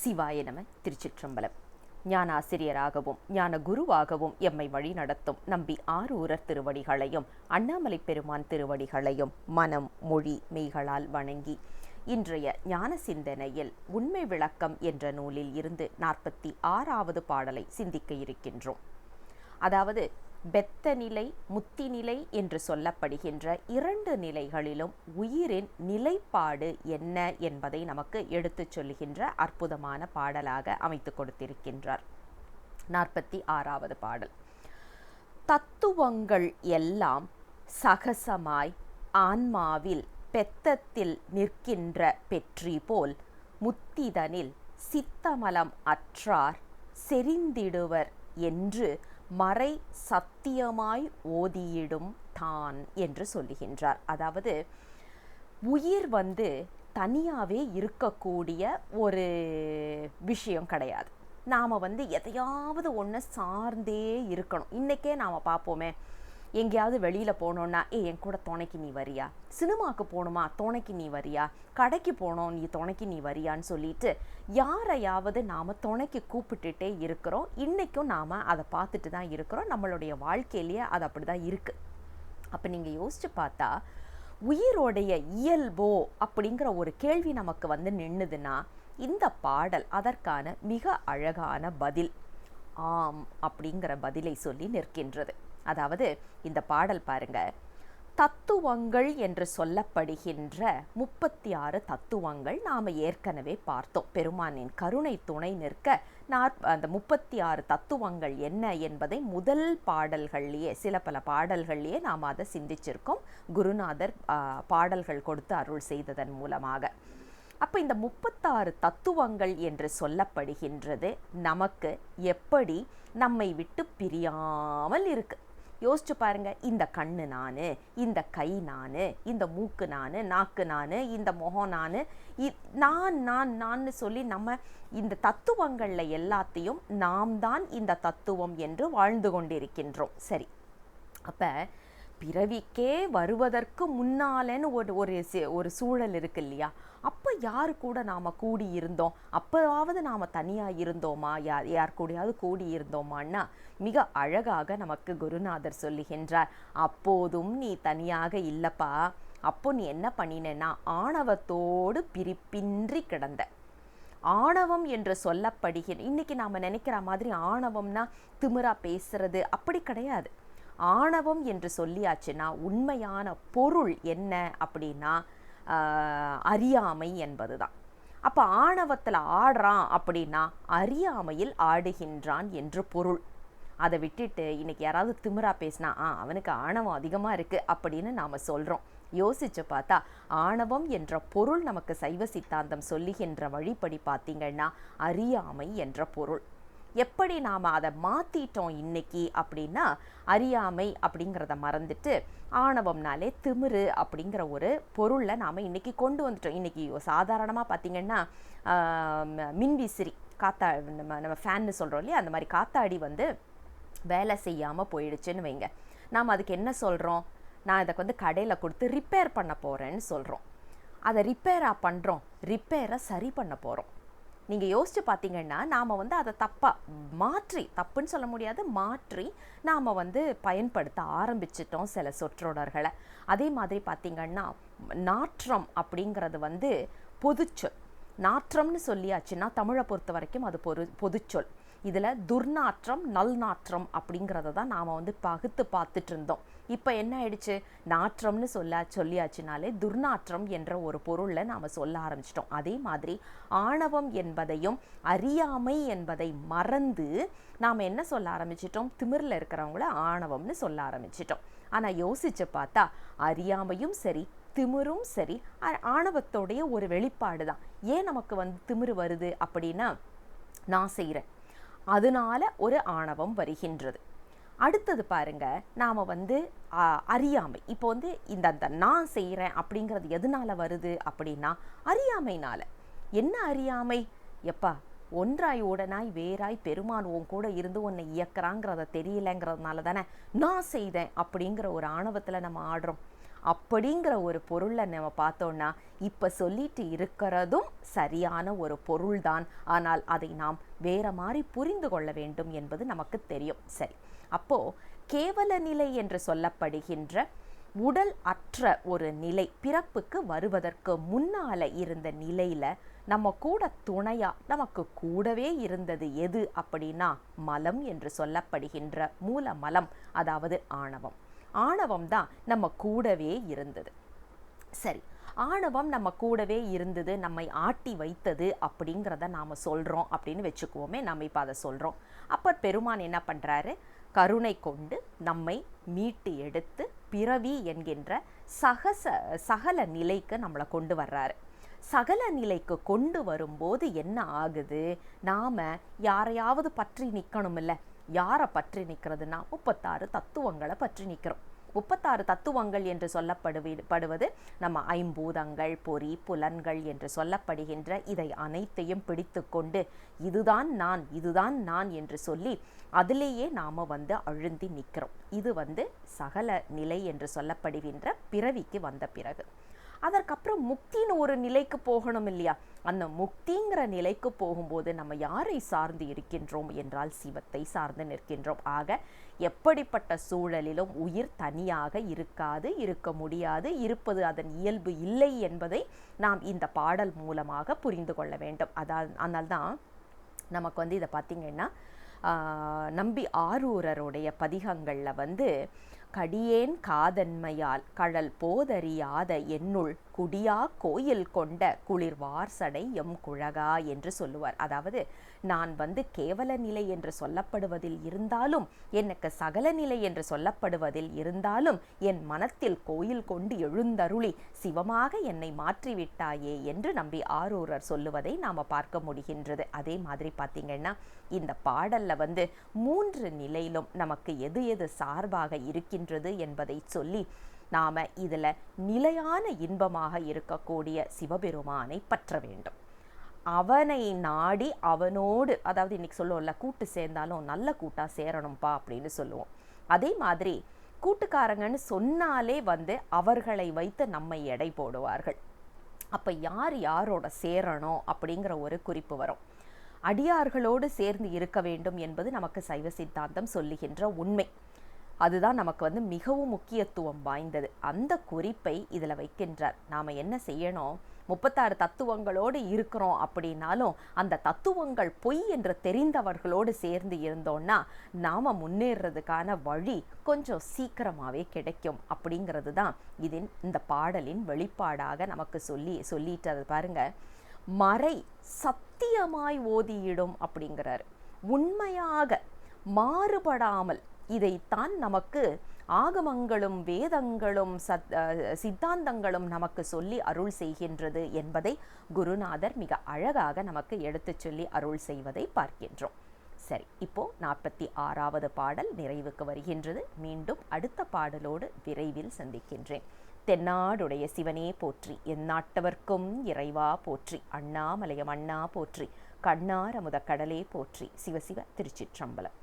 சிவாய நம திருச்சிற்றம்பலம். ஞான ஆசிரியராகவும் ஞான குருவாகவும் எம்மை வழி நடத்தும் நம்பி ஆரூரர் திருவடிகளையும் அண்ணாமலை பெருமான் திருவடிகளையும் மனம் மொழி மெய்களால் வணங்கி இன்றைய ஞான சிந்தனையில் உண்மை விளக்கம் என்ற நூலில் இருந்து நாற்பத்தி ஆறாவது பாடலை சிந்திக்க இருக்கின்றோம். அதாவது பெத்த நிலை முத்தி நிலை என்று சொல்லப்படுகின்ற இரண்டு நிலைகளிலும் உயிரின் நிலைப்பாடு என்ன என்பதை நமக்கு எடுத்துச் சொல்கின்ற அற்புதமான பாடலாக அமைத்து கொடுத்திருக்கின்றார். நாற்பத்தி ஆறாவது பாடல். தத்துவங்கள் எல்லாம் சகசமாய் ஆன்மாவில் பெத்தத்தில் நிற்கின்ற பெற்றி போல் முத்திதனில் சித்தமலம் அற்றார் செறிந்திடுவர் என்று மறை சத்தியமாய் ஓதியிடும் தான் என்று சொல்லுகின்றார். அதாவது உயிர் வந்து தனியாகவே இருக்கக்கூடிய ஒரு விஷயம் கிடையாது. நாம் வந்து எதையாவது ஒன்று சார்ந்தே இருக்கணும். இன்றைக்கே நாம் பார்ப்போமே எங்கேயாவது வெளியில் போனோன்னா ஏ என் கூட துணைக்கு நீ வரியா? சினிமாவுக்கு போகணுமா? துணைக்கு நீ வரியா? கடைக்கு போனோம் நீ துணைக்கு நீ வரியான்னு சொல்லிட்டு யாரையாவது நாம் துணைக்கு கூப்பிட்டுட்டே இருக்கிறோம். இன்றைக்கும் நாம் அதை பார்த்துட்டு தான் இருக்கிறோம். நம்மளுடைய வாழ்க்கையிலேயே அது அப்படி தான் இருக்குது அப்போ நீங்கள் யோசிச்சு பார்த்தா உயிரோடைய இயல்போ அப்படிங்கிற ஒரு கேள்வி நமக்கு வந்து நின்றுதுன்னா இந்த பாடல் அதற்கான மிக அழகான பதில் ஆம் அப்படிங்கிற பதிலை சொல்லி நிற்கின்றது. அதாவது இந்த பாடல் பாருங்க. தத்துவங்கள் என்று சொல்லப்படுகின்ற முப்பத்தி ஆறு தத்துவங்கள் நாம் ஏற்கனவே பார்த்தோம். பெருமானின் கருணை துணை நிற்க நாற் அந்த முப்பத்தி ஆறு தத்துவங்கள் என்ன என்பதை முதல் பாடல்கள்லேயே சில பல பாடல்கள்லேயே நாம் அதை சிந்திச்சிருக்கோம். குருநாதர் பாடல்கள் கொடுத்து அருள் செய்ததன் மூலமாக. அப்போ இந்த முப்பத்தாறு தத்துவங்கள் என்று சொல்லப்படுகின்றது நமக்கு எப்படி நம்மை விட்டு பிரியாமல் இருக்குது யோசிச்சு பாருங்க இந்த கண்ணு நான் இந்த கை நான் இந்த மூக்கு நான் நாக்கு நான் இந்த முகம் நான் நான் நான் நான் சொல்லி நம்ம இந்த தத்துவங்களில் எல்லாத்தையும் நாம் தான் இந்த தத்துவம் என்று வாழ்ந்து கொண்டிருக்கின்றோம். சரி. அப்போ பிறவிக்கே வருவதற்கு முன்னாலன்னு ஒரு ஒரு ஒரு சூழல் இருக்கு இல்லையா? அப்போ யார் கூட நாம் கூடி இருந்தோம் அப்போவாவது நாம் தனியாக இருந்தோமா? யார் யார் கூடயாவது கூடி இருந்தோமான்னா மிக அழகாக நமக்கு குருநாதர் சொல்லுகின்றார் அப்போதும் நீ தனியாக இல்லைப்பா. அப்போ நீ என்ன பண்ணினேன்னா ஆணவத்தோடு பிரிப்பின்றி கிடந்த. ஆணவம் என்று சொல்லப்படுகிற இன்னைக்கு நாம் நினைக்கிற மாதிரி ஆணவம்னா திமிரா பேசுறது அப்படி கிடையாது. ஆணவம் என்று சொல்லியாச்சுன்னா உண்மையான பொருள் என்ன அப்படின்னா அறியாமை என்பது தான் அப்போ ஆணவத்தில் ஆடுறான் அப்படின்னா அறியாமையில் ஆடுகின்றான் என்று பொருள். அதை விட்டுட்டு இன்னைக்கு யாராவது திமிரா பேசினா ஆ அவனுக்கு ஆணவம் அதிகமாக இருக்குது அப்படின்னு நாம் சொல்கிறோம் யோசிச்சு பார்த்தா ஆணவம் என்ற பொருள் நமக்கு சைவ சித்தாந்தம் சொல்லுகின்ற வழிப்படி பார்த்தீங்கன்னா அறியாமை என்ற பொருள். எப்படி நாம் அதை மாற்றிட்டோம் இன்னைக்கு அப்படின்னா அறியாமை அப்படிங்கிறத மறந்துட்டு ஆணவம்னாலே திமிரு அப்படிங்கிற ஒரு பொருளை நாம் இன்னைக்கு கொண்டு வந்துட்டோம். இன்றைக்கி சாதாரணமாக பார்த்திங்கன்னா மின்விசிறி காத்தா நம்ம நம்ம ஃபேன்னு சொல்கிறோம் இல்லையா? அந்த மாதிரி காத்தாடி வந்து வேலை செய்யாமல் போயிடுச்சுன்னு வைங்க. நாம் அதுக்கு என்ன சொல்கிறோம் நான் இதை வந்து கடையில் கொடுத்து ரிப்பேர் பண்ண போகிறேன்னு சொல்கிறோம் அதை ரிப்பேராக பண்ணுறோம் ரிப்பேரை சரி பண்ண போகிறோம் நீங்கள் யோசித்து பார்த்தீங்கன்னா நாம் வந்து அதை தப்பாக மாற்றி தப்புன்னு சொல்ல முடியாது மாற்றி நாம் வந்து பயன்படுத்த ஆரம்பிச்சிட்டோம் சில சொற்றொடர்களை. அதே மாதிரி பார்த்திங்கன்னா நாற்றம் அப்படிங்கிறது வந்து பொதுச்சொல். நாற்றம்னு சொல்லியாச்சுன்னா தமிழை பொறுத்த வரைக்கும் அது பொது பொதுச்சொல். இதில் துர்நாற்றம் நல் நாற்றம் அப்படிங்கிறத தான் நாம் வந்து பகுத்து பார்த்துட்டு இருந்தோம். இப்போ என்ன ஆயிடுச்சு? நாற்றம்னு சொல்ல சொல்லியாச்சுனாலே துர்நாற்றம் என்ற ஒரு பொருளில் நாம் சொல்ல ஆரம்பிச்சிட்டோம். அதே மாதிரி ஆணவம் என்பதையும் அறியாமை என்பதை மறந்து நாம் என்ன சொல்ல ஆரம்பிச்சிட்டோம்? திமிரில் இருக்கிறவங்கள ஆணவம்னு சொல்ல ஆரம்பிச்சிட்டோம். ஆனால் யோசிச்சு பார்த்தா அறியாமையும் சரி திமிரும் சரி ஆணவத்தோடைய ஒரு வெளிப்பாடு தான். ஏன் நமக்கு வந்து திமிரு வருது அப்படின்னா நான் செய்கிறேன் அதனால ஒரு ஆணவம் வருகின்றது. அடுத்தது பாருங்க நாம் வந்து அறியாமை. இப்போ வந்து இந்த அந்த நான் செய்கிறேன் அப்படிங்கிறது எதனால வருது அப்படின்னா அறியாமைனால. என்ன அறியாமை? எப்பா ஒன்றாய் உடனாய் வேறாய் பெருமான் உன் கூட இருந்து உன்னை இயக்குறாங்கிறத தெரியலங்கிறதுனால தானே நான் செய்தேன் அப்படிங்கிற ஒரு ஆணவத்தில் நம்ம ஆடுறோம். அப்படிங்கிற ஒரு பொருளை நம்ம பார்த்தோன்னா இப்போ சொல்லிட்டு இருக்கிறதும் சரியான ஒரு பொருள்தான். ஆனால் அதை நாம் வேற மாதிரி புரிந்து கொள்ள வேண்டும் என்பது நமக்கு தெரியும். சரி. அப்போ கேவல நிலை என்று சொல்லப்படுகின்ற உடல் அற்ற ஒரு நிலை பிறப்புக்கு வருவதற்கு முன்னால இருந்த நிலையில நம்ம கூட துணையா நமக்கு கூடவே இருந்தது எது அப்படின்னா மலம் என்று சொல்லப்படுகின்ற மூல மலம் அதாவது ஆணவம். ஆணவம் தான் நம்ம கூடவே இருந்தது. சரி ஆணவம் நம்ம கூடவே இருந்தது நம்மை ஆட்டி வைத்தது அப்படிங்கிறத நாம் சொல்கிறோம் அப்படின்னு வச்சுக்குவோமே நம்ம இப்போ அதை சொல்கிறோம் அப்போ பெருமான் என்ன பண்ணுறாரு கருணை கொண்டு நம்மை மீட்டு எடுத்து பிறவி என்கின்ற சகச சகல நிலைக்கு நம்மளை கொண்டு வர்றாரு. சகல நிலைக்கு கொண்டு வரும்போது என்ன ஆகுது? நாம் யாரையாவது பற்றி நிற்கணும் இல்லை யாரை பற்றி நிற்கிறதுனா முப்பத்தாறு தத்துவங்களை பற்றி நிற்கிறோம் முப்பத்தாறு தத்துவங்கள் என்று சொல்லப்படுவி படுவது நம்ம ஐம்பூதங்கள் பொறி புலன்கள் என்று சொல்லப்படுகின்ற இதை அனைத்தையும் பிடித்து கொண்டு இதுதான் நான் இதுதான் நான் என்று சொல்லி அதிலேயே நாம் வந்து அழுந்தி நிற்கிறோம் இது வந்து சகல நிலை என்று சொல்லப்படுகின்ற பிறவிக்கு வந்த பிறகு. அதற்கப்புறம் முக்தின்னு ஒரு நிலைக்கு போகணும் இல்லையா? அந்த முக்திங்கிற நிலைக்கு போகும்போது நம்ம யாரை சார்ந்து இருக்கின்றோம் என்றால் சிவத்தை சார்ந்து நிற்கின்றோம். ஆக எப்படிப்பட்ட சூழலிலும் உயிர் தனியாக இருக்காது இருக்க முடியாது இருப்பது அதன் இயல்பு இல்லை என்பதை நாம் இந்த பாடல் மூலமாக புரிந்து கொள்ள வேண்டும். அதான் அதனால்தான் நமக்கு வந்து இதை பார்த்திங்கன்னா நம்பி ஆரூரருடைய பதிகங்களில் வந்து கடியேன் காதன்மையால் கழல் போதறியாத என்னுள் குடியா கோயில் கொண்ட குளிர்வார் சடை எம் குழகா என்று சொல்லுவார். அதாவது நான் வந்து கேவல நிலை என்று சொல்லப்படுவதில் இருந்தாலும் எனக்கு சகல நிலை என்று சொல்லப்படுவதில் இருந்தாலும் என் மனத்தில் கோயில் கொண்டு எழுந்தருளி சிவமாக என்னை மாற்றிவிட்டாயே என்று நம்பி ஆரூரர் சொல்லுவதை நாம் பார்க்க முடிகின்றது. அதே மாதிரி பார்த்திங்கன்னா இந்த பாடலில் வந்து மூன்று நிலையிலும் நமக்கு எது எது சார்பாக இருக்கின்றது என்பதை சொல்லி நாம் இதில் நிலையான இன்பமாக இருக்கக்கூடிய சிவபெருமானை பற்ற வேண்டும். அவனை நாடி அவனோடு அதாவது இன்னைக்கு சொல்லுவோம்ல கூட்டு சேர்ந்தாலும் நல்ல கூட்டாக சேரணும்ப்பா அப்படின்னு சொல்லுவோம். அதே மாதிரி கூட்டுக்காரங்கன்னு சொன்னாலே வந்து அவர்களை வைத்து நம்மை எடை போடுவார்கள். அப்போ யார் யாரோட சேரணும் அப்படிங்கிற ஒரு குறிப்பு வரும். அடியார்களோடு சேர்ந்து இருக்க வேண்டும் என்பது நமக்கு சைவ சித்தாந்தம் சொல்லுகின்ற உண்மை. அதுதான் நமக்கு வந்து மிகவும் முக்கியத்துவம் வாய்ந்தது. அந்த குறிப்பை இதில் வைக்கின்றார். நாம் என்ன செய்யணும்? முப்பத்தாறு தத்துவங்களோடு இருக்கிறோம் அப்படின்னாலும் அந்த தத்துவங்கள் பொய் என்று தெரிந்தவர்களோடு சேர்ந்து இருந்தோம்னா நாம் முன்னேறதுக்கான வழி கொஞ்சம் சீக்கிரமாகவே கிடைக்கும் அப்படிங்கிறது தான் இதன் இந்த பாடலின் வெளிப்பாடாக நமக்கு சொல்லி சொல்லிட்டு அது பாருங்க. மறை சத்தியமாய் ஓதியிடும் அப்படிங்கிறாரு. உண்மையாக மாறுபடாமல் இதைத்தான் நமக்கு ஆகமங்களும் வேதங்களும் சத் சித்தாந்தங்களும் நமக்கு சொல்லி அருள் செய்கின்றது என்பதை குருநாதர் மிக அழகாக நமக்கு எடுத்துச் சொல்லி அருள் செய்வதை பார்க்கின்றோம். சரி இப்போ நாற்பத்தி ஆறாவது பாடல் நிறைவுக்கு வருகின்றது. மீண்டும் அடுத்த பாடலோடு விரைவில் சந்திக்கின்றேன். தென்னாடுடைய சிவனே போற்றி எந்நாட்டவர்க்கும் இறைவா போற்றி அண்ணாமலையம் அண்ணா போற்றி கண்ணாரமுத கடலே போற்றி சிவசிவ திருச்சிற்றம்பலம்.